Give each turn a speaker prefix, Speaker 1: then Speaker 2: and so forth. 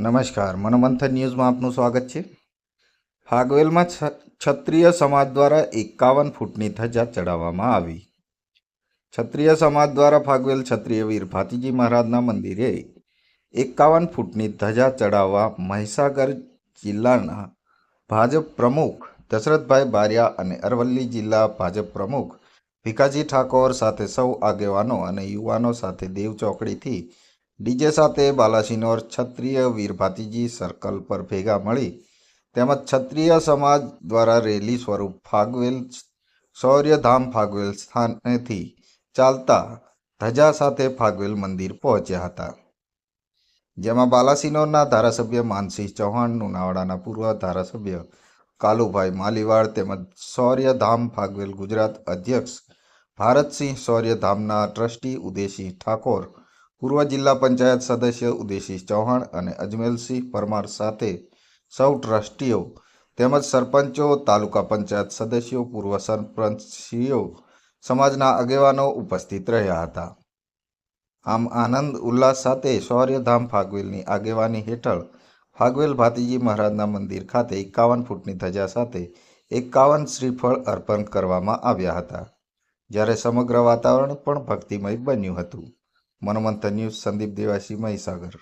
Speaker 1: નમસ્કાર, મનોમંથન ન્યૂઝમાં આપનું સ્વાગત છે. હાગવેલમાં ક્ષત્રિય સમાજ દ્વારા એકાવન ફૂટની ધજા ચડાવવામાં આવી. ક્ષત્રિય સમાજ દ્વારા ફાગવેલ ક્ષત્રિય વીર ભાતીજી મહારાજના મંદિરે એકાવન ફૂટની ધજા ચડાવવા મહીસાગર જિલ્લાના ભાજપ પ્રમુખ દશરથભાઈ બારિયા અને અરવલ્લી જિલ્લા ભાજપ પ્રમુખ ભીખાજી ઠાકોર સાથે સૌ આગેવાનો અને યુવાનો સાથે દેવ ચોકડીથી ડીજે સાથે બાલાસિનોર ક્ષત્રિય વીરભાતીજી સર્કલ પર ભેગા મળી તેમજ ક્ષત્રિય સમાજ દ્વારા રેલી સ્વરૂપ ફાગવેલ શૌર્યધામ ફાગવેલ સ્થાનેથી ચાલતા ધજા સાથે ફાગવેલ મંદિર પહોંચ્યા હતા. જેમાં બાલાસિનોરના ધારાસભ્ય માનસિંહ ચૌહાણ, લુણાવાડાના પૂર્વ ધારાસભ્ય કાલુભાઈ માલીવાડ તેમજ શૌર્યધામ ફાગવેલ ગુજરાત અધ્યક્ષ ભારતસિંહ શૌર્યધામના ટ્રસ્ટી ઉદયસિંહ ઠાકોર પૂર્વ જિલ્લા પંચાયત સદસ્ય ઉદયસિંહ ચૌહાણ અને અજમેલસિંહ પરમાર સાથે સૌ ટ્રસ્ટીઓ તેમજ સરપંચો, તાલુકા પંચાયત સદસ્યો, પૂર્વ સરપંચશ્રીઓ સમાજના આગેવાનો ઉપસ્થિત રહ્યા હતા. આમ આનંદ ઉલ્લાસ સાથે શૌર્યધામ ફાગવેલની આગેવાની હેઠળ ફાગવેલ ભાતીજી મહારાજના મંદિર ખાતે એકાવન ફૂટની ધજા સાથે એકાવન શ્રીફળ અર્પણ કરવામાં આવ્યા હતા. જ્યારે સમગ્ર વાતાવરણ પણ ભક્તિમય બન્યું હતું. મનોમંથન ન્યૂઝ સંદીપ દેવાસી મહીસાગર